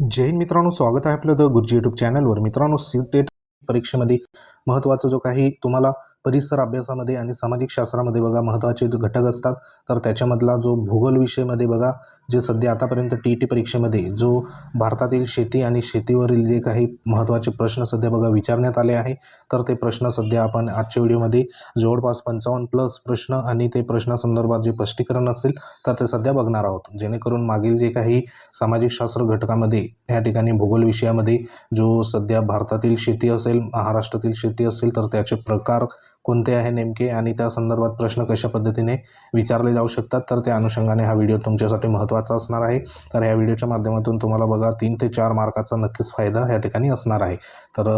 जैन मित्रांनो स्वागत आहे आपलं द गुरुजी यूट्यूब चॅनलवर मित्रांनो सी टेट परीक्षेमध्ये महत्त्वाचा जो काही तुम्हाला परिसर अभ्यासामध्ये आणि सामाजिक शास्त्रामध्ये बघा महत्त्वाचे जो घटक असतात तर त्याच्यामधला जो भूगोल विषयमध्ये बघा जे सध्या आतापर्यंत टी ई टी परीक्षेमध्ये जो भारतातील शेती आणि शेतीवरील जे काही महत्त्वाचे प्रश्न सध्या बघा विचारण्यात आले आहे तर ते प्रश्न सध्या आपण आजच्या व्हिडिओमध्ये जवळपास पंचावन्न प्लस प्रश्न आणि ते प्रश्नासंदर्भात जे स्पष्टीकरण असेल तर ते सध्या बघणार आहोत. जेणेकरून मागील जे काही सामाजिक शास्त्र घटकामध्ये या ठिकाणी भूगोल विषयामध्ये जो सध्या भारतातील शेती असेल महाराष्ट्रातील शेती असेल तर त्याचे प्रकार कोणते आहे नेमके आणि त्या संदर्भात प्रश्न कशा पद्धतीने विचारले जाऊ शकतात तर त्या अनुषंगाने हा व्हिडिओ तुमच्यासाठी महत्त्वाचा असणार आहे. तर या व्हिडिओच्या माध्यमातून तुम्हाला बघा तीन ते चार मार्काचा नक्कीच फायदा या ठिकाणी असणार आहे. तर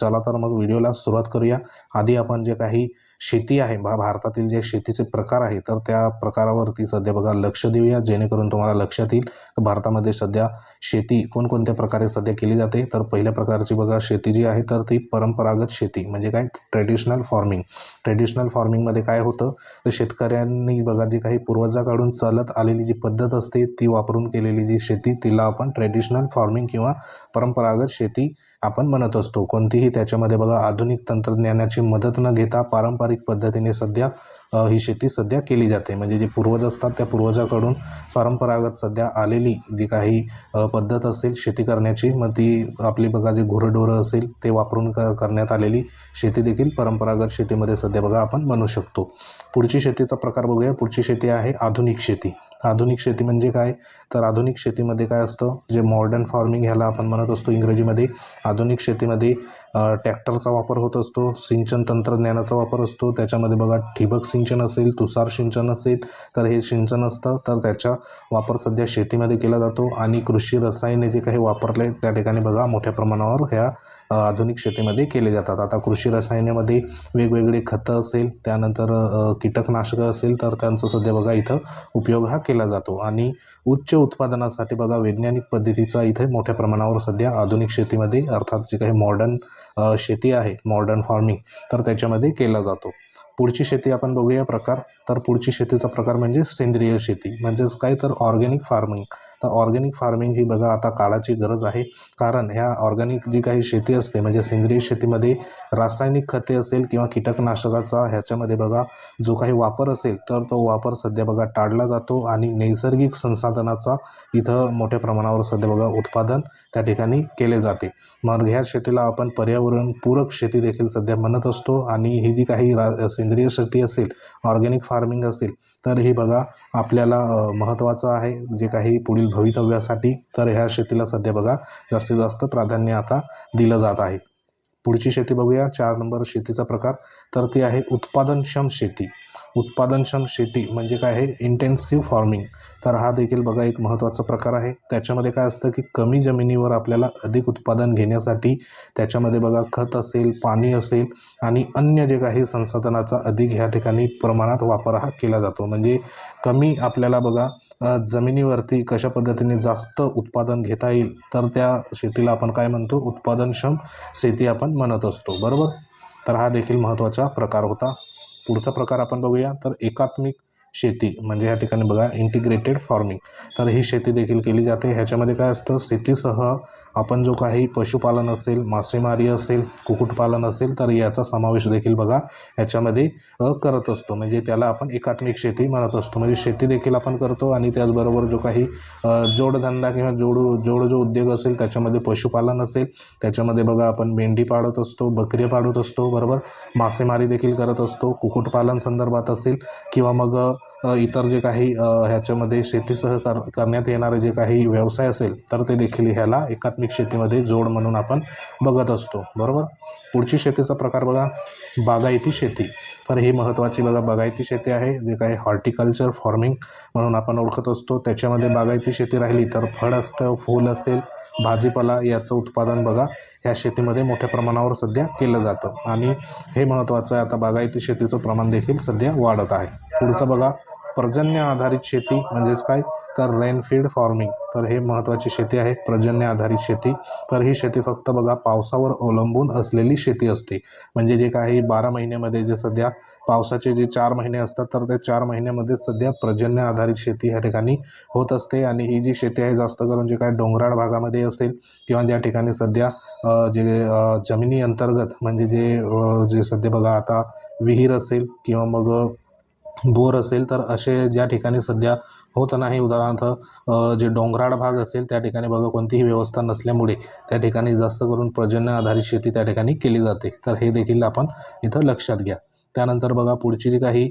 चला तर मग व्हिडिओला सुरुवात करूया. आधी आपण जे काही शेती आहे भा भारतातील जे शेतीचे प्रकार आहे तर त्या प्रकारावरती सध्या बघा लक्ष देऊया. जेणेकरून तुम्हाला लक्षात येईल भारतामध्ये सध्या शेती कोणकोणत्या प्रकारे सध्या केली जाते. तर पहिल्या प्रकारची बघा शेती जी आहे तर ती परंपरागत शेती म्हणजे काय? Traditional farming. ट्रेडिशनल फार्मिंगमध्ये काय होतं? तर शेतकऱ्यांनी बघा जी काही पूर्वजाकडून चालत आलेली जी पद्धत असते ती वापरून केलेली जी शेती तिला आपण ट्रेडिशनल फार्मिंग किंवा परंपरागत शेती आपण म्हणत असतो. कोणतीही त्याच्यामध्ये बघा आधुनिक तंत्रज्ञानाची मदत न घेता पारंपरिक पद्धतीने सध्या ही शेती सध्या केली जाते. म्हणजे जे पूर्वज असतात त्या पूर्वजाकडून परंपरागत सध्या आलेली जी काही पद्धत असेल शेती करण्याची मग ती आपली बघा जे गुरंढोरं असेल ते वापरून क करण्यात आलेली शेती देखील परंपरागत शेतीमध्ये सध्या बघा आपण म्हणू शकतो. पुढची शेतीचा प्रकार बघूया. पुढची शेती आहे आधुनिक शेती. आधुनिक शेती म्हणजे काय? तर आधुनिक शेतीमध्ये काय असतं? जे मॉडर्न फार्मिंग ह्याला आपण म्हणत असतो इंग्रजीमध्ये आधुनिक शेतीमध्ये ट्रॅक्टरचा वापर होत असतो सिंचन तंत्रज्ञानाचा वापर असतो त्याच्यामध्ये बघा ठिबक सिंचन असेल तुषार सिंचन असेल तर हे सिंचन असतं. तर त्याचा वापर सध्या शेतीमध्ये केला जातो आणि कृषी रसायने जे काही वापरले त्या ठिकाणी बघा मोठ्या प्रमाणावर ह्या आधुनिक शेतीमध्ये केले जातात. आता कृषी रसायनेमध्ये वेगवेगळे खतं असेल त्यानंतर कीटकनाशकं असेल तर त्यांचा सध्या बघा इथं उपयोग हा केला जातो. आणि उच्च उत्पादनासाठी बघा वैज्ञानिक पद्धतीचा इथे मोठ्या प्रमाणावर सध्या आधुनिक शेतीमध्ये अर्थात जी काही मॉडर्न शेती आहे मॉडर्न फार्मिंग तर त्याच्यामध्ये केला जातो. पुढची शेती आपण बघूया प्रकार. तर पुढची शेतीचा प्रकार म्हणजे सेंद्रिय शेती. म्हणजेच काय? तर ऑर्गॅनिक फार्मिंग. तर ऑर्गॅनिक फार्मिंग ही बघा आता काळाची गरज आहे. कारण ह्या ऑर्गॅनिक जी काही शेती असते म्हणजे सेंद्रिय शेतीमध्ये रासायनिक खते असेल किंवा कीटकनाशकाचा ह्याच्यामध्ये बघा जो काही वापर असेल तर तो वापर सध्या बघा टाळला जातो आणि नैसर्गिक संसाधनाचा इथं मोठ्या प्रमाणावर सध्या बघा उत्पादन त्या ठिकाणी केले जाते. मग ह्या शेतीला आपण पर्यावरण पूरक शेती देखील सध्या म्हणत असतो आणि ही जी काही रा सेंद्रिय शेती असेल ऑर्गॅनिक फार्मिंग असेल तर ही बघा आपल्याला महत्त्वाचं आहे. जे काही पुढील भवितव्यासाठी तर ह्या शेतीला सध्या बघा जास्तीत जास्त प्राधान्य आता दिलं जात आहे. पुढची शेती बघूया. चार नंबर शेतीचा प्रकार. तर ती आहे उत्पादनक्षम शेती. उत्पादनक्षम शेती म्हणजे काय आहे? इंटेन्सिव्ह फार्मिंग तर हा देखील बघा एक महत्त्वाचा प्रकार आहे. त्याच्यामध्ये काय असतं की कमी जमिनीवर आपल्याला अधिक उत्पादन घेण्यासाठी त्याच्यामध्ये बघा खत असेल पाणी असेल आणि अन्य जे काही संसाधनाचा अधिक ह्या ठिकाणी प्रमाणात वापर हा केला जातो. म्हणजे कमी आपल्याला बघा जमिनीवरती कशा पद्धतीने जास्त उत्पादन घेता येईल तर त्या शेतीला आपण काय म्हणतो? उत्पादनक्षम शेती आपण म्हणत असतो. बरोबर? तर हा देखील महत्त्वाचा प्रकार होता. पुढचा प्रकार आपण बघूया. तर एकात्मिक शेती म्हणजे ह्या ठिकाणी बघा इंटिग्रेटेड फार्मिंग तर ही शेती देखील केली जाते. ह्याच्यामध्ये काय असतं? शेतीसह आपण जो काही पशुपालन असेल मासेमारी असेल कुक्कुटपालन असेल तर याचा समावेश देखील बघा ह्याच्यामध्ये करत असतो. म्हणजे त्याला आपण एकात्मिक शेती म्हणत असतो. म्हणजे शेती देखील आपण करतो आणि त्याचबरोबर जो काही जोडधंदा किंवा जोड जोड जो उद्योग असेल त्याच्यामध्ये पशुपालन असेल त्याच्यामध्ये बघा आपण मेंढी पाळत असतो बकरी पाळत असतो बरोबर? मासेमारी देखील करत असतो कुक्कुटपालन संदर्भात असेल किंवा मग इतर जे काही ह्याच्यामध्ये शेतीसह कर करण्यात येणारे जे काही व्यवसाय असेल तर ते देखील ह्याला एकात्मिक शेतीमध्ये जोड म्हणून आपण बघत असतो. बरोबर? पुढची शेतीचा प्रकार बघा. बागायती शेती. तर ही महत्त्वाची बघा. बागायती शेती आहे जे काही हॉर्टिकल्चर फॉर्मिंग म्हणून आपण ओळखत असतो. त्याच्यामध्ये बागायती शेती राहिली तर फळ असतं फूल असेल भाजीपाला याचं उत्पादन बघा. ह्या शेतीमध्ये मोठ्या प्रमाणावर सध्या केलं जातं. आणि हे महत्त्वाचं आहे. आता बागायती शेतीचं प्रमाण देखील सध्या वाढत आहे. पुढचं बघा. पर्जन्य आधारित शेती म्हणजेच काय? तर रेनफीड फार्मिंग तर हे महत्त्वाची शेती आहे पर्जन्य आधारित शेती. तर ही शेती फक्त बघा पावसावर अवलंबून असलेली शेती असते. म्हणजे जे काही बारा महिन्यामध्ये जे सध्या पावसाचे जे चार महिने असतात तर त्या चार महिन्यामध्ये सध्या पर्जन्य आधारित शेती ह्या ठिकाणी होत असते. आणि ही जी शेती आहे जास्त करून जे काय डोंगराळ भागामध्ये असेल किंवा ज्या ठिकाणी सध्या जे जमिनी अंतर्गत म्हणजे जे जे सध्या बघा आता विहीर असेल किंवा मग बोर असेल तर असे ज्या ठिकाणी सध्या होत नाही उदाहरणार्थ जे डोंगराळ भाग असेल त्या ठिकाणी बघा कोणतीही व्यवस्था नसल्यामुळे त्या ठिकाणी जास्त करून पर्जन्य आधारित शेती त्या ठिकाणी केली जाते. तर हे देखील आपण इथं लक्षात घ्या. त्यानंतर बघा पुढची जी काही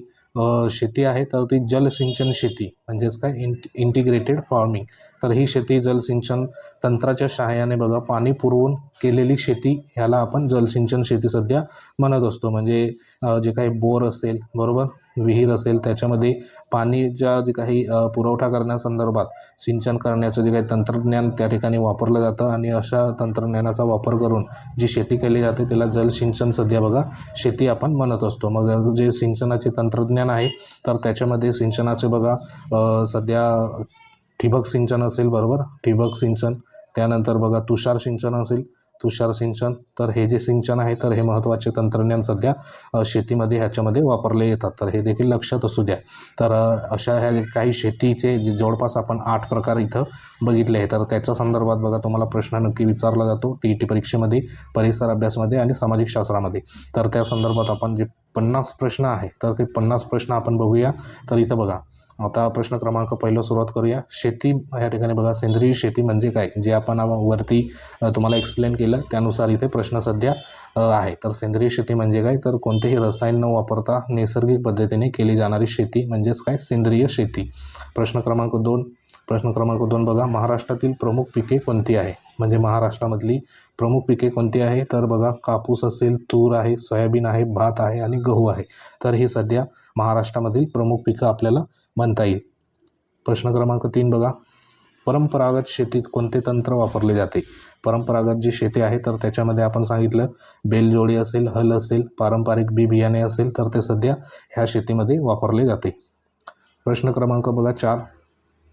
शेती आहे तर ती जलसिंचन शेती म्हणजेच काय? इंट इंटिग्रेटेड फार्मिंग तर ही शेती जलसिंचन तंत्राच्या सहाय्याने बघा पाणी पुरवून केलेली शेती ह्याला आपण जलसिंचन शेती सध्या म्हणत असतो. म्हणजे जे काही बोर असेल बरोबर? विहीर असेल त्याच्यामध्ये पाणीच्या जे काही पुरवठा करण्यासंदर्भात सिंचन करण्याचं जे काही तंत्रज्ञान त्या ठिकाणी वापरलं जातं आणि अशा तंत्रज्ञानाचा वापर करून जी शेती केली जाते त्याला जलसिंचन सध्या बघा शेती आपण म्हणत असतो. मग जे सिंचनाचे तंत्रज्ञान आहे तर त्याच्यामध्ये सिंचनाचे बघा सध्या ठिबक सिंचन असेल बरोबर ठिबक सिंचन त्यानंतर बघा तुषार सिंचन असेल तुषार सिंचन तर हे जे सिंचन आहे तर हे महत्त्वाचे तंत्रज्ञान सध्या शेतीमध्ये ह्याच्यामध्ये वापरले येतात. तर हे देखील लक्षात असू द्या. तर अशा ह्या काही शेतीचे जे जवळपास आपण आठ प्रकार इथं बघितले आहे तर त्याच्या संदर्भात बघा तुम्हाला प्रश्न नक्की विचारला जातो. टी ई टी परीक्षेमध्ये परिसर अभ्यासमध्ये आणि सामाजिक शास्त्रामध्ये. तर त्या संदर्भात आपण जे पन्नास प्रश्न आहे तर ते पन्नास प्रश्न आपण बघूया. तर इथं बघा आता प्रश्न क्रमांक पहिला सुरुवात करूया. शेती या ठिकाणी बघा सेंद्रिय शेती म्हणजे काय? जे आपण वरती तुम्हाला एक्सप्लेन केलं त्यानुसार इथे प्रश्न सध्या आहे. तर सेंद्रिय शेती म्हणजे काय? तर कोणतेही रसायन न वापरता नैसर्गिक पद्धतीने केली जाणारी शेती म्हणजेच काय? सेंद्रिय शेती. प्रश्न क्रमांक दोन. प्रश्न क्रमांक दोन बघा. महाराष्ट्रातील प्रमुख पिके कोणती आहे? म्हणजे महाराष्ट्रामधली प्रमुख पिके कोणती आहे? तर बघा कापूस असेल तूर आहे सोयाबीन आहे भात आहे आणि गहू आहे. तर ही सध्या महाराष्ट्रामधील प्रमुख पिकं आपल्याला म्हणता येईल. प्रश्न क्रमांक तीन बघा. परंपरागत शेतीत कोणते तंत्र वापरले जाते? परंपरागत जी शेती आहे तर त्याच्यामध्ये आपण सांगितलं बेलजोडी असेल हल असेल पारंपरिक बी बियाणे असेल तर ते सध्या ह्या शेतीमध्ये वापरले जाते. प्रश्न क्रमांक बघा चार.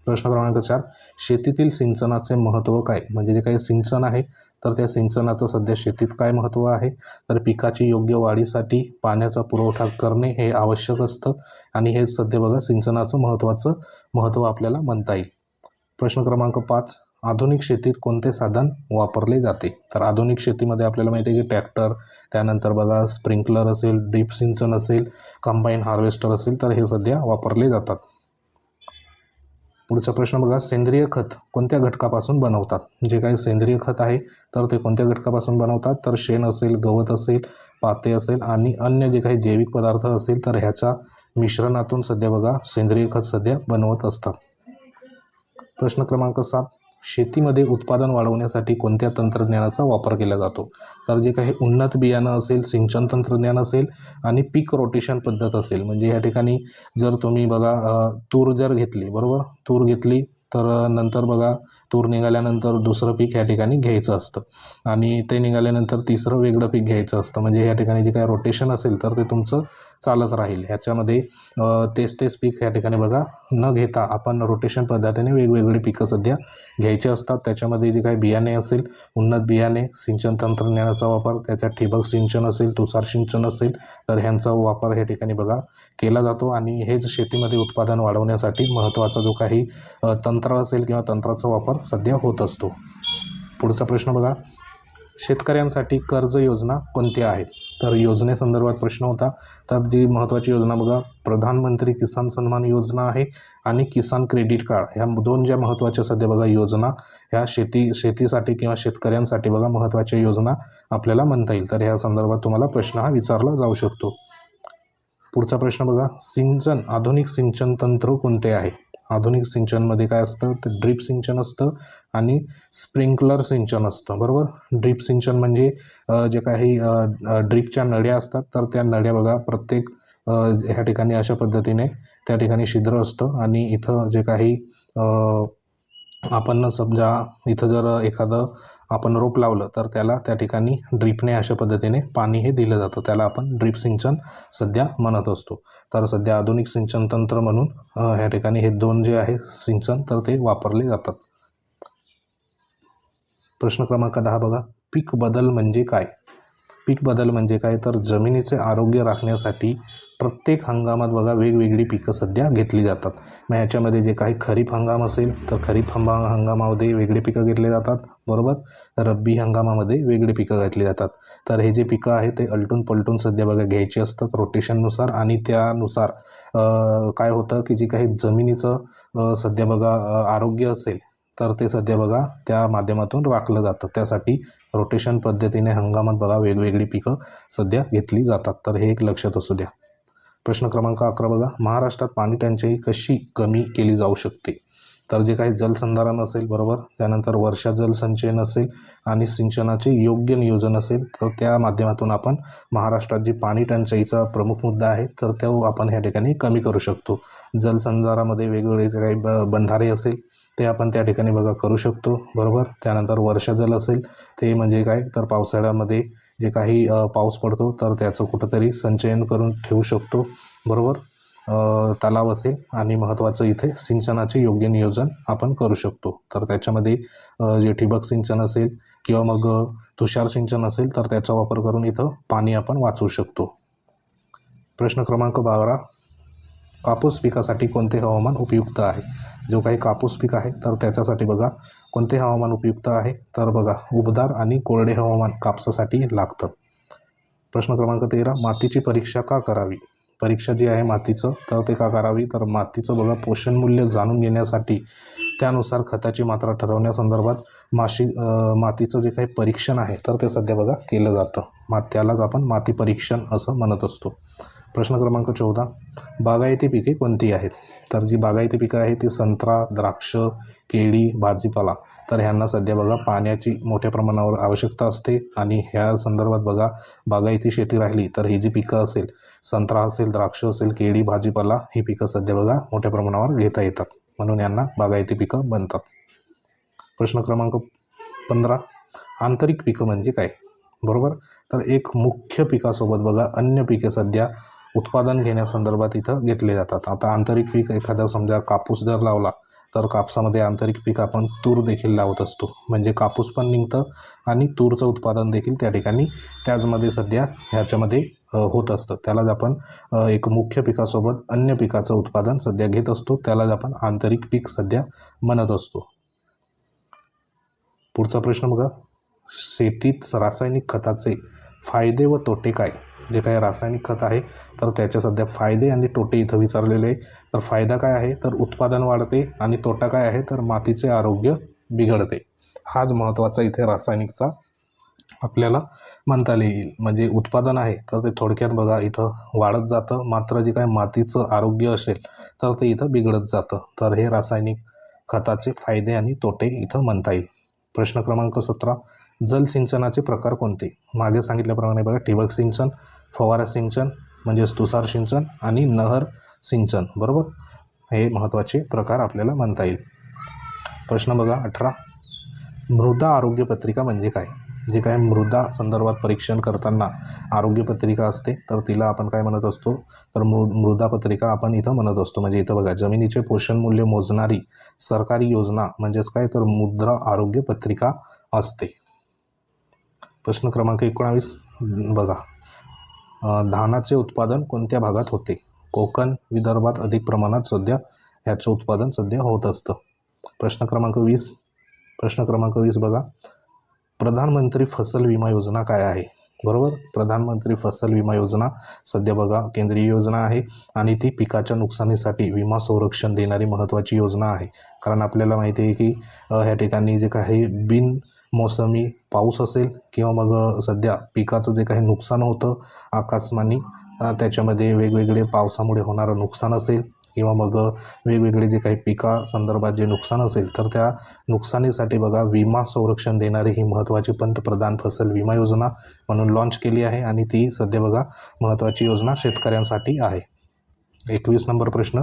प्रश्न क्रमांक चार. शेतीतील सिंचनाचे महत्त्व काय? म्हणजे जे काही सिंचन आहे तर त्या सिंचनाचं सध्या शेतीत काय महत्त्व आहे? तर पिकाची योग्य वाढीसाठी पाण्याचा पुरवठा करणे हे आवश्यक असतं आणि हे सध्या बघा सिंचनाचं महत्त्वाचं महत्त्व आपल्याला म्हणता येईल. प्रश्न क्रमांक पाच. आधुनिक शेतीत कोणते साधन वापरले जाते? तर आधुनिक शेतीमध्ये आपल्याला माहिती आहे की ट्रॅक्टर त्यानंतर बघा स्प्रिंकलर असेल ड्रीप सिंचन असेल कंबाईन हार्वेस्टर असेल तर हे सध्या वापरले जातात. पुढचा प्रश्न बघा सेंद्रिय खत कोणत्या घटकापासून बनवतात? जे काही सेंद्रिय खत आहे तर ते कोणत्या घटकापासून बनवतात? तर शेण असेल गवत असेल पाते असेल आणि अन्य जे काही जैविक पदार्थ असेल तर ह्याच्या मिश्रणातून सध्या बघा सेंद्रिय खत सध्या बनवत असतात. प्रश्न क्रमांक सात. शेतीमध्ये उत्पादन वाढवण्यासाठी कोणत्या तंत्रज्ञानाचा वापर केला जातो? तर जे काही उन्नत बियाणं असेल सिंचन तंत्रज्ञान असेल आणि पीक रोटेशन पद्धत असेल म्हणजे या ठिकाणी जर तुम्ही बघा तूर जर घेतली बरोबर? तूर घेतली तर नंतर बघा तूर निघाल्यानंतर दुसरं पीक ह्या ठिकाणी घ्यायचं असतं. आणि ते निघाल्यानंतर तिसरं वेगळं पीक घ्यायचं असतं. म्हणजे ह्या ठिकाणी जे काय रोटेशन असेल तर ते तुमचं चालत राहील. ह्याच्यामध्ये तेच तेच पीक ह्या ठिकाणी बघा न घेता आपण रोटेशन पद्धतीने वेगवेगळी पिकं सध्या घ्यायचे असतात. त्याच्यामध्ये जे काही बियाणे असेल उन्नत बियाणे सिंचन तंत्रज्ञानाचा वापर त्याच्यात ठिबक सिंचन असेल तुषार सिंचन असेल तर ह्यांचा वापर ह्या ठिकाणी बघा केला जातो. आणि हेच शेतीमध्ये उत्पादन वाढवण्यासाठी महत्त्वाचा जो काही तंत्र तंत्र असेल किंवा तंत्राचा वापर सध्या होत असतो. पुढचा प्रश्न बघा. शेतकऱ्यांसाठी कर्ज योजना कोणत्या आहेत? तर योजनेसंदर्भात प्रश्न होता. तर जी महत्त्वाची योजना बघा. प्रधानमंत्री किसान सन्मान योजना आहे आणि किसान क्रेडिट कार्ड. ह्या दोन ज्या महत्त्वाच्या सध्या बघा योजना ह्या शेती शेतीसाठी किंवा शेतकऱ्यांसाठी बघा महत्त्वाच्या योजना आपल्याला म्हणता येईल. तर ह्या संदर्भात तुम्हाला प्रश्न हा विचारला जाऊ शकतो. पुढचा प्रश्न बघा. सिंचन आधुनिक सिंचन तंत्र कोणते आहे? आधुनिक सिंचनमध्ये काय असतं? तर ड्रीप सिंचन असतं आणि स्प्रिंकलर सिंचन असतं. बरोबर? ड्रीप सिंचन म्हणजे जे काही ड्रीपच्या नळ्या असतात तर त्या नळ्या बघा प्रत्येक ह्या ठिकाणी अशा पद्धतीने त्या ठिकाणी छिद्र असतं आणि इथं जे काही आपण समजा इथं जर एखादं आपण रोप लावलं तर त्याला त्या ठिकाणी ड्रीपने अशा पद्धतीने पाणी हे दिलं जातं. त्याला आपण ड्रीप सिंचन सध्या म्हणत असतो. तर सध्या आधुनिक सिंचन तंत्र म्हणून ह्या ठिकाणी हे दोन जे आहे सिंचन तर ते वापरले जातात. प्रश्न क्रमांक दहा बघा. पीक बदल म्हणजे काय? पीक बदल म्हणजे काय? तर जमिनीचे आरोग्य राखण्यासाठी प्रत्येक हंगामात बघा वेगवेगळी पिकं सध्या घेतली जातात. मग ह्याच्यामध्ये जे काही खरीप हंगाम असेल तर खरीप हंगा हंगामामध्ये वेगळे पिकं घेतले जातात. बरोबर? रब्बी हंगामामध्ये वेगळे पिकं घेतली जातात. तर हे जे पिकं आहे ते अलटून पलटून सध्या बघा घ्यायची असतात रोटेशननुसार. आणि त्यानुसार काय होतं की जे काही जमिनीचं सध्या बघा आरोग्य असेल तर ते सध्या बघा त्या माध्यमातून राखलं जातं. त्यासाठी रोटेशन पद्धतीने हंगामात बघा वेगवेगळी पिकं सध्या घेतली जातात. तर हे एक लक्षात असू द्या. प्रश्न क्रमांक अकरा बघा. महाराष्ट्रात पाणी टंचाई कशी कमी केली जाऊ शकते? तर जे काही जलसंधारण असेल बरोबर? त्यानंतर वर्षा जलसंचयन असेल आणि सिंचनाचे योग्य नियोजन असेल तर त्या माध्यमातून आपण महाराष्ट्रात जी पाणी टंचाईचा प्रमुख मुद्दा आहे तर तो आपण ह्या ठिकाणी कमी करू शकतो. जलसंधारामध्ये वेगवेगळे जे काही ब बंधारे असेल ते आपण त्या ठिकाणी बघा करू शकतो बरोबर? त्यानंतर वर्षा जल असेल ते म्हणजे काय? तर पावसाळ्यामध्ये जे काही पाऊस पडतो तर त्याचं कुठंतरी संचयन करून ठेवू शकतो बरोबर? तलाव असेल आणि महत्त्वाचं इथे सिंचनाचे योग्य नियोजन आपण करू शकतो. तर त्याच्यामध्ये जे ठिबक सिंचन असेल किंवा मग तुषार सिंचन असेल तर त्याचा वापर करून इथं पाणी आपण वाचवू शकतो. प्रश्न क्रमांक बारा. कापूस पिकासाठी कोणते हवामान उपयुक्त आहे? जो काही कापूस पीक आहे तर त्याच्यासाठी बघा कोणते हवामान उपयुक्त आहे? तर बघा उबदार आणि कोरडे हवामान कापसासाठी लागतं. प्रश्न क्रमांक तेरा मातीची परीक्षा का करावी? परीक्षा जी आहे मातीचं तर ते का करावी? तर मातीचं बघा पोषण मूल्य जाणून घेण्यासाठी त्यानुसार खताची मात्रा ठरवण्यासंदर्भात माशी मातीचं जे काही परीक्षण आहे तर ते सध्या बघा केलं जातं. मा त्यालाच आपण माती परीक्षण असं म्हणत असतो. प्रश्न क्रमांक चौदा बागायती पिके कोणती आहेत? तर जी बागायती पिकं आहेत ती संत्रा द्राक्ष केळी भाजीपाला. तर ह्यांना सध्या बघा पाण्याची मोठ्या प्रमाणावर आवश्यकता असते आणि ह्या संदर्भात बघा बागायती शेती राहिली तर ही जी पिकं असेल संत्रा असेल द्राक्ष असेल केळी भाजीपाला ही पिकं सध्या बघा मोठ्या प्रमाणावर घेता येतात. म्हणून यांना बागायती पिकं बनतात प्रश्न क्रमांक पंधरा आंतरिक पिकं म्हणजे काय? बरोबर? तर एक मुख्य पिकासोबत बघा अन्य पिके सध्या उत्पादन घेण्यासंदर्भात इथं घेतले जातात. आता आंतरिक पीक एखादा समजा कापूस जर लावला तर कापसामध्ये आंतरिक पीक आपण तूर देखील लावत असतो. म्हणजे कापूस पण निघतं आणि तूरचं उत्पादन देखील त्या ठिकाणी त्याचमध्ये सध्या ह्याच्यामध्ये होत असतं. त्यालाच आपण एक मुख्य पिकासोबत अन्य पिकाचं उत्पादन सध्या घेत असतो. त्यालाच आपण आंतरिक पीक सध्या म्हणत असतो. पुढचा प्रश्न बघा. शेतीत रासायनिक खताचे फायदे व तोटे काय? जे काही रासायनिक खत आहे तर त्याचे सध्या फायदे आणि तोटे इथं विचारलेले आहे तर फायदा काय आहे? तर उत्पादन वाढते आणि तोटा काय आहे? तर मातीचे आरोग्य बिघडते. हाच महत्त्वाचा इथे रासायनिकचा आपल्याला म्हणता येईल. म्हणजे उत्पादन आहे तर ते थोडक्यात बघा इथं वाढत जातं. मात्र जे काय मातीचं आरोग्य असेल तर ते इथं बिघडत जातं. तर हे रासायनिक खताचे फायदे आणि तोटे इथं म्हणता येईल. प्रश्न क्रमांक सतरा जलसिंचनाचे प्रकार कोणते? मागे सांगितल्याप्रमाणे बघा ठिबक सिंचन फवारा सिंचन म्हणजेच तुषार सिंचन आणि नहर सिंचन बरोबर? हे महत्त्वाचे प्रकार आपल्याला म्हणता येईल. प्रश्न बघा अठरा. मृदा आरोग्य पत्रिका म्हणजे काय? जे काय मृदा संदर्भात परीक्षण करताना आरोग्य पत्रिका असते तर तिला आपण काय म्हणत असतो? तर मृ मृदा पत्रिका आपण इथं म्हणत असतो. म्हणजे इथं बघा जमिनीचे पोषण मूल्य मोजणारी सरकारी योजना म्हणजेच काय? तर मुद्रा आरोग्य पत्रिका असते. प्रश्न क्रमांक एकोणावीस बघा. धानाचे उत्पादन कोणत्या भागात होते? कोकण विदर्भात अधिक प्रमाणात सध्या ह्याचं उत्पादन सध्या होत असतं. प्रश्न क्रमांक वीस प्रश्न क्रमांक वीस बघा. प्रधानमंत्री फसल विमा योजना काय आहे? बरोबर? प्रधानमंत्री फसल विमा योजना सध्या बघा केंद्रीय योजना आहे आणि ती पिकाच्या नुकसानीसाठी विमा संरक्षण देणारी महत्त्वाची योजना आहे. कारण आपल्याला माहिती आहे की ह्या ठिकाणी जे काही बिन मोसमी पाऊस असेल किंवा मग सध्या पिकाचं जे काही नुकसान होतं आकाशमानी त्याच्यामध्ये वेगवेगळे पावसामुळे होणारं नुकसान असेल किंवा मग वेगवेगळे जे काही पिका संदर्भात जे नुकसान असेल तर त्या नुकसानीसाठी बघा विमा संरक्षण देणारी ही महत्त्वाची पंतप्रधान फसल विमा योजना म्हणून लॉन्च केली आहे आणि ती सध्या बघा महत्त्वाची योजना शेतकऱ्यांसाठी आहे. एकवीस नंबर प्रश्न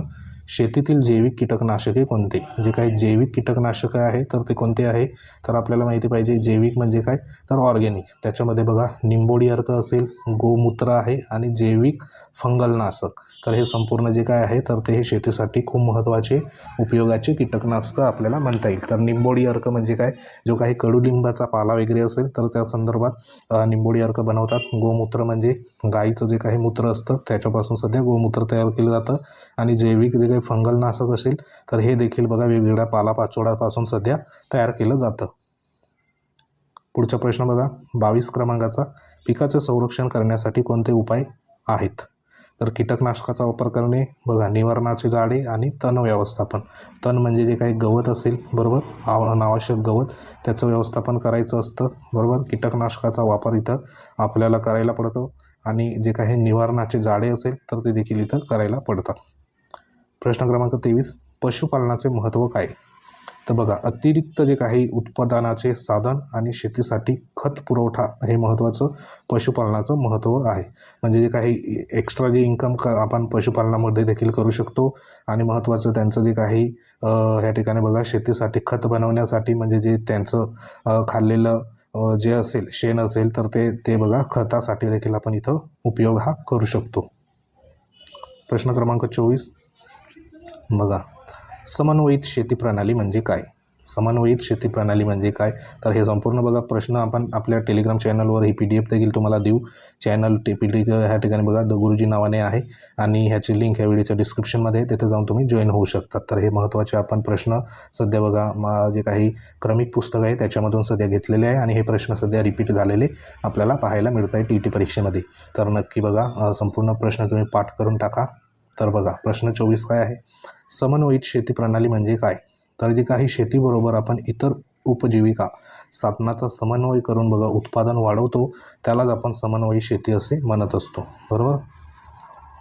शेतीतील जैविक कीटकनाशके कोणते? जे काही जैविक कीटकनाशकं आहे तर ते कोणते आहे? तर आपल्याला माहिती पाहिजे जैविक म्हणजे काय? तर ऑर्गॅनिक. त्याच्यामध्ये बघा निंबोडी अर्क असेल गोमूत्र आहे आणि जैविक फंगलनाशक. तर हे संपूर्ण जे काय आहे तर ते हे शेतीसाठी खूप महत्त्वाचे उपयोगाचे कीटकनाशकं आपल्याला म्हणता येईल. तर निंबोडी अर्क म्हणजे काय? जो काही कडुलिंबाचा पाला वगैरे असेल तर त्या संदर्भात निंबोडी अर्क बनवतात. गोमूत्र म्हणजे गाईचं जे काही मूत्र असतं त्याच्यापासून सध्या गोमूत्र तयार केलं जातं. आणि जैविक जे काही फंगलनाशक असेल तर हे देखील बघा वेगवेगळ्या पालापाचोळ्यापासून सध्या तयार केलं जातं. पुढचा प्रश्न बघा बावीस क्रमांकाचा पिकाचं संरक्षण करण्यासाठी कोणते उपाय आहेत? तर कीटकनाशकाचा वापर करणे बघा निवारणाचे जाळे आणि तण व्यवस्थापन. तण म्हणजे जे काही गवत असेल बरोबर? आव अनावश्यक गवत त्याचं व्यवस्थापन करायचं असतं बरोबर? कीटकनाशकाचा वापर इथं आपल्याला करायला पडतो आणि जे काही निवारणाचे जाळे असेल तर ते देखील इथं करायला पडतात. प्रश्न क्रमांक तेवीस पशुपालनाचे महत्त्व काय? तर बघा अतिरिक्त जे काही उत्पादनाचे साधन आणि शेतीसाठी खत पुरवठा हे महत्त्वाचं पशुपालनाचं महत्त्व आहे. म्हणजे जे काही एक्स्ट्रा जे इन्कम क आपण पशुपालनामध्ये देखील करू शकतो आणि महत्त्वाचं त्यांचं जे काही ह्या ठिकाणी बघा शेतीसाठी खत बनवण्यासाठी म्हणजे जे त्यांचं खाल्लेलं जे असेल शेण असेल तर ते ते बघा खतासाठी देखील आपण इथं उपयोग हा करू शकतो. प्रश्न क्रमांक चोवीस. बघा समन्वयित शेती प्रणाली म्हणजे काय? समन्वयित शेती प्रणाली म्हणजे काय? तर हे संपूर्ण बघा प्रश्न आपण आपल्या टेलिग्राम चॅनलवर ही पी डी एफ देखील तुम्हाला देऊ. चॅनल टे पी डी ह्या ठिकाणी बघा द गुरुजी नावाने आहे. आणि ह्याची लिंक ह्या व्हिडिओच्या डिस्क्रिप्शनमध्ये तिथे जाऊन तुम्ही जॉईन होऊ शकतात. तर हे महत्त्वाचे आपण प्रश्न सध्या बघा मा जे काही क्रमिक पुस्तक आहे त्याच्यामधून सध्या घेतलेले आहे. आणि हे प्रश्न सध्या रिपीट झालेले आपल्याला पाहायला मिळत आहे टी ई टी परीक्षेमध्ये. तर नक्की बघा संपूर्ण प्रश्न तुम्ही पाठ करून टाका. तर बघा प्रश्न चोवीस काय आहे? समन्वयित शेती प्रणाली म्हणजे काय? तर जे काही शेतीबरोबर आपण इतर उपजीविका साधनाचा समन्वय करून बघा उत्पादन वाढवतो त्यालाच आपण समन्वयी शेती असे म्हणत असतो. बरोबर?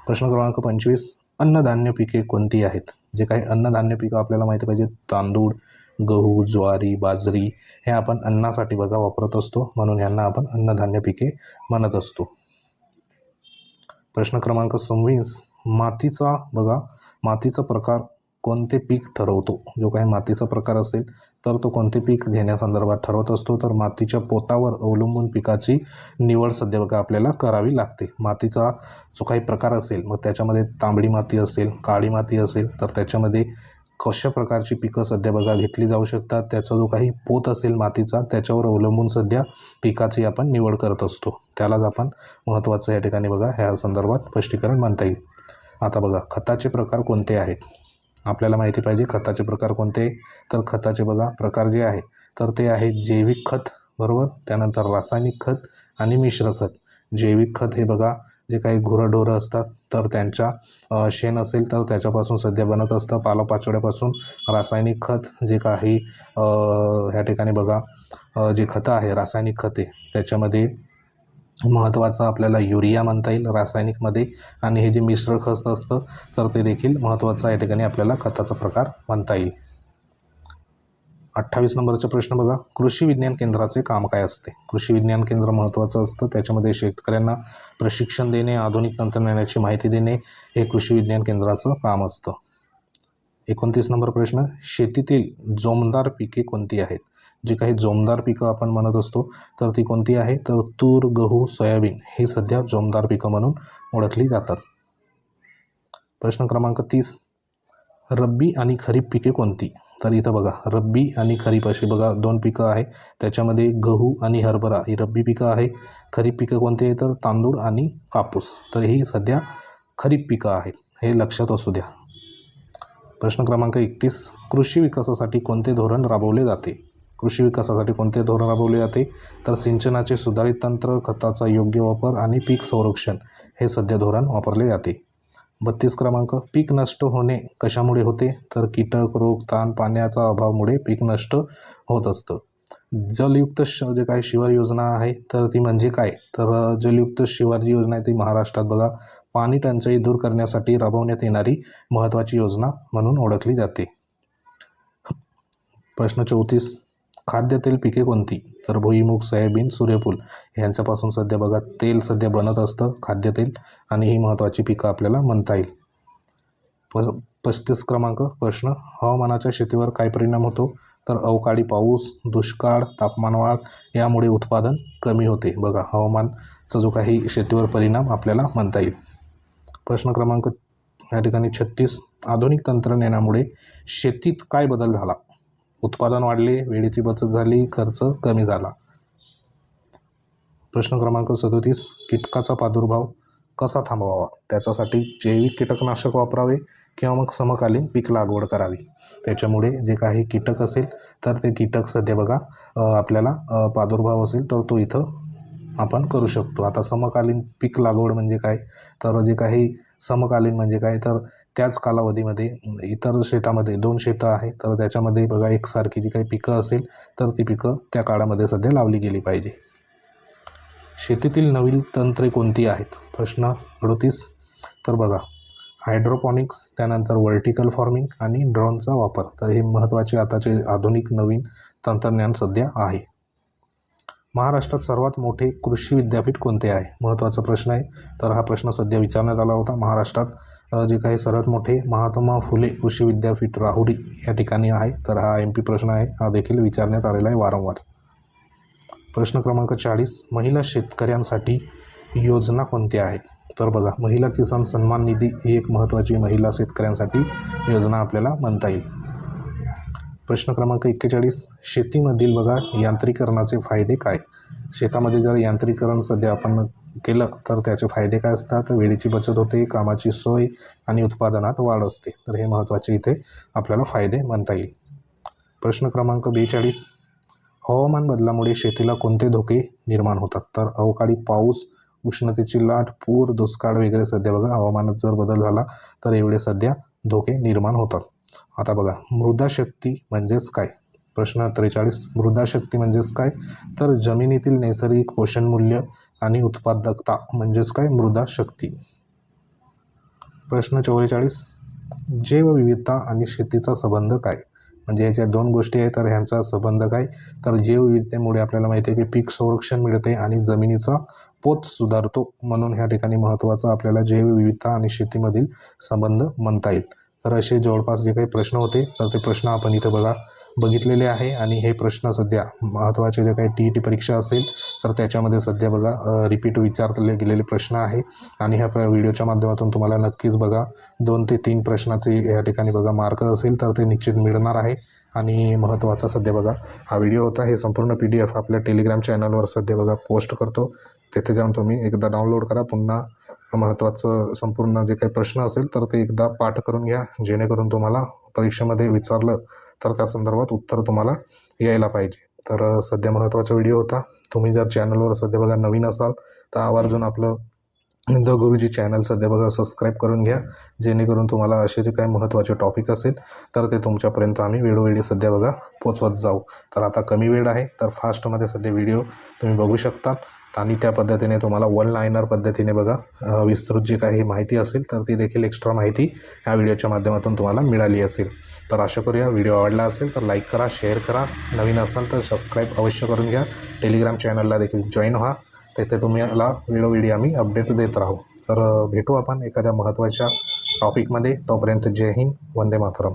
प्रश्न क्रमांक पंचवीस. अन्नधान्य पिके कोणती आहेत? जे काही अन्नधान्य पिकं आपल्याला माहिती पाहिजे तांदूळ गहू ज्वारी बाजरी हे आपण अन्नासाठी बघा वापरत असतो म्हणून ह्यांना आपण अन्नधान्य पिके म्हणत असतो. प्रश्न क्रमांक सव्वीस. मातीचा बघा मातीचा प्रकार कोणते पीक ठरवतो? जो काही मातीचा प्रकार असेल तर तो कोणते पीक घेण्यासंदर्भात ठरवत असतो? तर मातीच्या पोतावर अवलंबून पिकाची निवड सध्या बघा आपल्याला करावी लागते. मातीचा जो काही प्रकार असेल मग त्याच्यामध्ये तांबडी माती असेल काळी माती असेल तर त्याच्यामध्ये कशा प्रकारची पिकं सध्या बघा घेतली जाऊ शकतात? त्याचा जो काही पोत असेल मातीचा त्याच्यावर अवलंबून सध्या पिकाची आपण निवड करत असतो. त्यालाच आपण महत्त्वाचं या ठिकाणी बघा ह्या संदर्भात स्पष्टीकरण म्हणता येईल. आता बघा खताचे प्रकार कोणते आहेत? आपल्याला माहिती पाहिजे खताचे प्रकार कोणते? तर खताचे बघा प्रकार जे आहे तर ते आहे जैविक खत बरोबर? त्यानंतर रासायनिक खत आणि मिश्र खत. जैविक खत हे बघा जे काही गुरंढोरं असतात तर त्यांच्या शेण असेल तर त्याच्यापासून सध्या बनत असतं. पालापाचोळ्यापासून रासायनिक खत जे काही ह्या ठिकाणी बघा जे खतं आहे रासायनिक खते त्याच्यामध्ये महत्त्वाचं आपल्याला युरिया म्हणता येईल रासायनिकमध्ये. आणि हे जे मिश्र खत असतं तर ते देखील महत्त्वाचं या ठिकाणी आपल्याला खताचा प्रकार म्हणता येईल. अठ्ठावीस नंबरचा प्रश्न बघा. कृषी विज्ञान केंद्राचे काम काय असते? कृषी विज्ञान केंद्र महत्त्वाचं असतं. त्याच्यामध्ये शेतकऱ्यांना प्रशिक्षण देणे आधुनिक तंत्रज्ञानाची माहिती देणे हे कृषी विज्ञान केंद्राचं काम असतं. एकोणतीस नंबर प्रश्न शेतीतील जोमदार पिके कोणती आहेत? जी काही जोमदार पिकं आपण म्हणत असतो तर ती कोणती आहे? तर तूर गहू सोयाबीन ही सध्या जोमदार पिकं म्हणून ओळखली जातात. प्रश्न क्रमांक तीस रब्बी आणि खरीप पिके कोणती? तर इथं बघा रब्बी आणि खरीप अशी बघा दोन पिकं आहे. त्याच्यामध्ये गहू आणि हरभरा ही रब्बी पिकं आहे. खरीप पिकं कोणती आहे? तर तांदूळ आणि कापूस. तर ही सध्या खरीप पिकं आहेत. हे लक्षात असू द्या. प्रश्न क्रमांक एकतीस. कृषी विकासासाठी कोणते धोरण राबवले जाते? कृषी विकासासाठी कोणते धोरण राबवले जाते? तर सिंचनाचे सुधारित तंत्र खताचा योग्य वापर आणि पीक संरक्षण हे सध्या धोरण वापरले जाते. बत्तीस क्रमांक. पीक नष्ट होणे कशामुळे होते? तर कीटक रोग ताण पाण्याचा अभावामुळे पीक नष्ट होत असतं. जलयुक्त श जे काही शिवार योजना आहे तर ती म्हणजे काय? तर जलयुक्त शिवार जी योजना आहे ती महाराष्ट्रात बघा पाणी टंचाई दूर करण्यासाठी राबवण्यात येणारी महत्त्वाची योजना म्हणून ओळखली जाते. प्रश्न चौतीस. खाद्यतेल पिके कोणती? तर भुईमूग सोयाबीन सूर्यफूल यांच्यापासून सध्या बघा तेल सध्या बनत असतं खाद्यतेल आणि ही महत्त्वाची पिकं आपल्याला म्हणता येईल. पस पस्तीस क्रमांक प्रश्न हवामानाच्या शेतीवर काय परिणाम होतो? तर अवकाळी पाऊस दुष्काळ तापमानवाढ यामुळे उत्पादन कमी होते. बघा हवामानचा जो काही शेतीवर परिणाम आपल्याला म्हणता येईल. प्रश्न क्रमांक या ठिकाणी छत्तीस आधुनिक तंत्रज्ञानामुळे शेतीत काय बदल झाला? उत्पादन वाढले वेळेची बचत झाली खर्च कमी झाला. प्रश्न क्रमांक सदोतीस कीटकाचा प्रादुर्भाव कसा थांबवावा? त्याच्यासाठी जैविक कीटकनाशक वापरावे किंवा मग समकालीन पीक लागवड करावी? त्याच्यामुळे जे काही कीटक असेल तर ते कीटक सध्या बघा आपल्याला प्रादुर्भाव असेल तर तो इथं आपण करू शकतो. आता समकालीन पीक लागवड म्हणजे काय? तर जे काही समकालीन म्हणजे काय? तर त्याच कालावधीमध्ये इतर शेतामध्ये दोन शेतं आहे तर त्याच्यामध्ये बघा एकसारखी जी काही पिकं असेल तर ती पिकं त्या काळामध्ये सध्या लावली गेली पाहिजे. शेतीतील नवीन तंत्रे कोणती आहेत? प्रश्न अडतीस. तर बघा हायड्रोपॉनिक्स त्यानंतर व्हर्टिकल फार्मिंग आणि ड्रोनचा वापर तर हे महत्त्वाचे आताचे आधुनिक नवीन तंत्रज्ञान सध्या आहे. महाराष्ट्रात सर्वात मोठे कृषी विद्यापीठ कोणते आहे? महत्त्वाचा प्रश्न आहे. तर हा प्रश्न सध्या विचारण्यात आला होता. महाराष्ट्रात जे काही सर्वात मोठे महात्मा फुले कृषी विद्यापीठ राहुरी या ठिकाणी आहे तर हा एम पी प्रश्न आहे. हा देखील विचारण्यात आलेला आहे वारंवार. प्रश्न क्रमांक चाळीस महिला शेतकऱ्यांसाठी योजना कोणत्या आहेत तर बघा महिला किसान सन्मान निधी ही एक महत्त्वाची महिला शेतकऱ्यांसाठी योजना आपल्याला म्हणता येईल. प्रश्न क्रमांक एक्केचाळीस शेतीमधील बघा यांत्रिकरणाचे फायदे काय? शेतामध्ये जर यांत्रिकरण सध्या आपण केलं तर त्याचे फायदे काय असतात? वेळेची बचत होते कामाची सोय आणि उत्पादनात वाढ असते. तर हे महत्त्वाचे इथे आपल्याला फायदे म्हणता येईल. प्रश्न क्रमांक बेचाळीस हवामान बदलामुळे शेतीला कोणते धोके निर्माण होतात? तर अवकाळी पाऊस उष्णतेची लाट पूर दुष्काळ वगैरे सध्या बघा हवामानात जर बदल झाला तर एवढे सध्या धोके निर्माण होतात. आता बघा मृदा शक्ती म्हणजेच काय? प्रश्न त्रेचाळीस. मृदा शक्ती म्हणजेच काय? तर जमिनीतील नैसर्गिक पोषण मूल्य आणि उत्पादकता म्हणजेच काय? मृदा शक्ती प्रश्न चौवेचाळीस जैवविविधता आणि शेतीचा संबंध काय? म्हणजे याच्या दोन गोष्टी आहेत तर ह्यांचा संबंध काय? तर जैवविविधतेमुळे आपल्याला माहिती आहे की पीक संरक्षण मिळते आणि जमिनीचा पोत सुधारतो म्हणून ह्या ठिकाणी महत्त्वाचा आपल्याला जैवविविधता आणि शेतीमधील संबंध म्हणता येईल. तर असे जवळपास जे काही प्रश्न होते तर ते प्रश्न आपण इथं बघा बघितलेले आहे. आणि हे प्रश्न सध्या महत्त्वाचे जे काही टी ई टी परीक्षा असेल तर त्याच्यामध्ये सध्या बघा रिपीट विचारले गेलेले प्रश्न आहे. आणि ह्या प्र व्हिडिओच्या माध्यमातून तुम्हाला नक्कीच बघा दोन ते तीन प्रश्नाचे या ठिकाणी बघा मार्क असेल तर ते निश्चित मिळणार आहे. आणि महत्त्वाचा सध्या बघा हा व्हिडिओ होता हे संपूर्ण पी डी एफ आपल्या टेलिग्राम चॅनलवर सध्या बघा पोस्ट करतो. तेथे जाऊन तुम्ही एकदा डाउनलोड करा. पुन्हा महत्त्वाचं संपूर्ण जे काही प्रश्न असेल तर ते एकदा पाठ करून घ्या. जेणेकरून तुम्हाला परीक्षेमध्ये विचारलं तर त्या संदर्भात उत्तर तुम्हाला यायला पाहिजे. तर सध्या महत्त्वाचा व्हिडिओ होता. तुम्ही जर चॅनलवर सध्या बघा नवीन असाल तर आवर्जून आपलं द गुरुजी चॅनल सध्या बघा सबस्क्राईब करून घ्या. जेणेकरून तुम्हाला असे जे काही महत्त्वाचे टॉपिक असेल तर ते तुमच्यापर्यंत आम्ही वेळोवेळी सध्या बघा पोचवत जाऊ. तर आता कमी वेळ आहे तर फास्टमध्ये सध्या व्हिडिओ तुम्ही बघू शकता आणि त्या पद्धतीने तुम्हाला वन लायनर पद्धतीने बघा विस्तृत जी काही माहिती असेल तर ती देखील एक्स्ट्रा माहिती ह्या व्हिडिओच्या माध्यमातून तुम्हाला मिळाली असेल. तर आशा करूया व्हिडिओ आवडला असेल तर लाईक करा शेअर करा. नवीन असाल तर सबस्क्राईब अवश्य करून घ्या. टेलिग्राम चॅनलला देखील जॉईन व्हा. तेथे तुम्हाला वेळोवेळी आम्ही अपडेट देत राहू. तर भेटू आपण एखाद्या महत्त्वाच्या टॉपिकमध्ये तोपर्यंत जय हिंद वंदे मातरम.